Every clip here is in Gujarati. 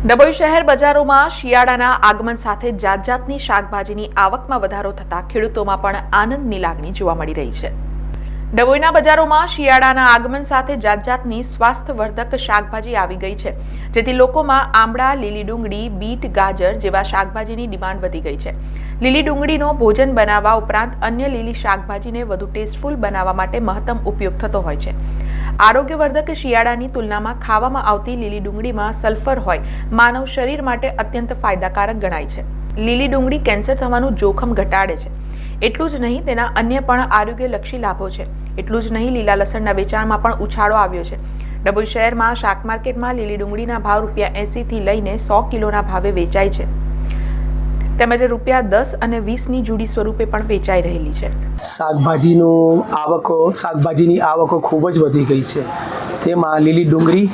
ડભોઈ શહેર બજારોમાં શિયાળાના આગમન સાથે જાત જાતની શાકભાજીની આવકમાં વધારો થતાં ખેડૂતોમાં પણ આનંદની લાગણી જોવા મળી રહી છે. ડભોઈના બજારોમાં શિયાળાના આગમન સાથે જાત જાતની સ્વાસ્થ્યવર્ધક શાકભાજી આવી ગઈ છે, જેથી લોકોમાં આંબળા લીલી ડુંગળી, બીટ, ગાજર જેવા શાકભાજીની ડિમાન્ડ વધી ગઈ છે. લીલી ડુંગળીનો ભોજન બનાવવા ઉપરાંત અન્ય લીલી શાકભાજીને વધુ ટેસ્ટફુલ બનાવવા માટે મહત્તમ ઉપયોગ થતો હોય છે. આરોગ્યવર્ધક શિયાળાની તુલનામાં ખાવામાં આવતી લીલી ડુંગળીમાં સલ્ફર હોય, માનવ શરીર માટે અત્યંત ફાયદાકારક ગણાય છે. લીલી ડુંગળી કેન્સર થવાનું જોખમ ઘટાડે છે. એટલું જ નહીં, તેના અન્ય પણ આરોગ્યલક્ષી લાભો છે. એટલું જ નહીં, લીલા લસણના વેચાણમાં પણ ઉછાળો આવ્યો છે. ડભોઈ શહેરમાં શાક માર્કેટમાં લીલી ડુંગળીના ભાવ રૂપિયા એંસીથી લઈને સો કિલોના ભાવે વેચાય છે. તેમજ રૂપિયા દસ અને વીસની જુડી સ્વરૂપે પણ વેચાઈ રહેલી છે. શાકભાજીનું આવકો, શાકભાજીની આવકો ખૂબ જ વધી ગઈ છે. તેમાં લીલી ડુંગળી,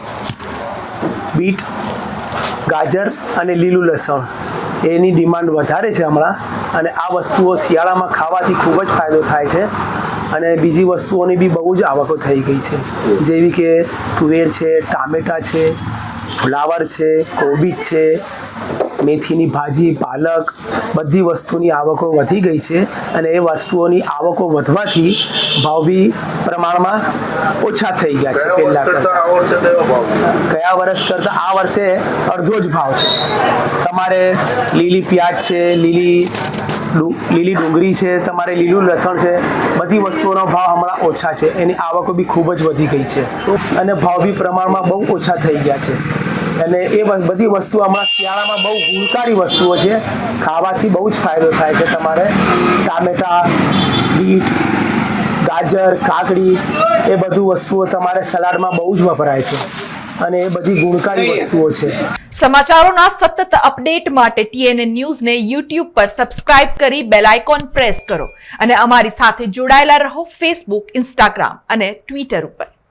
બીટ, ગાજર અને લીલું લસણ. એની ડિમાન્ડ વધારે છે હમણાં અને આ વસ્તુઓ શિયાળામાં ખાવાથી ખૂબ જ ફાયદો થાય છે અને બીજી વસ્તુઓની બી બહુ જ આવકો થઈ ગઈ છે. જેવી કે તુવેર છે, ટામેટાં છે, ફ્લાવર છે, કોબીજ છે મેથીની ભાજી પાલક બધી વસ્તુની આવકો વધી ગઈ છે અને એ વસ્તુઓની આવકો વધવાથી ભાવ બી પ્રમાણમાં ઓછા થઈ ગયા છે પહેલા. ગયા વર્ષ કરતાં આ વર્ષે અડધો જ ભાવ છે. તમારે લીલી પ્યાજ છે લીલી લીલી ડુંગળી છે તમારે લીલું લસણ છે બધી વસ્તુઓનો ભાવ હમણાં ઓછા છે. એની આવકો બી ખૂબ જ વધી ગઈ છે. અને ભાવ બી પ્રમાણમાં બહુ ઓછા થઈ ગયા છે. અને એ બધી વસ્તુ હમણાં શિયાળામાં બહુ ગુણકારી વસ્તુઓ છે. ખાવાથી બહુ જ ફાયદો થાય છે તમારે. ટામેટા બીટ ગાજર કાકડી એ બધું વસ્તુઓ તમારે સલાડમાં બહુ જ વપરાય છે અને એ બધી ગુણકારી વસ્તુઓ છે. સમાચારોના સતત અપડેટ માટે ટીએનએ ન્યૂઝને યુટ્યુબ પર સબસ્ક્રાઇબ કરી બેલ આઇકોન પ્રેસ કરો અને અમારી સાથે જોડાયેલા રહો ફેસબુક ઇન્સ્ટાગ્રામ અને ટ્વિટર ઉપર.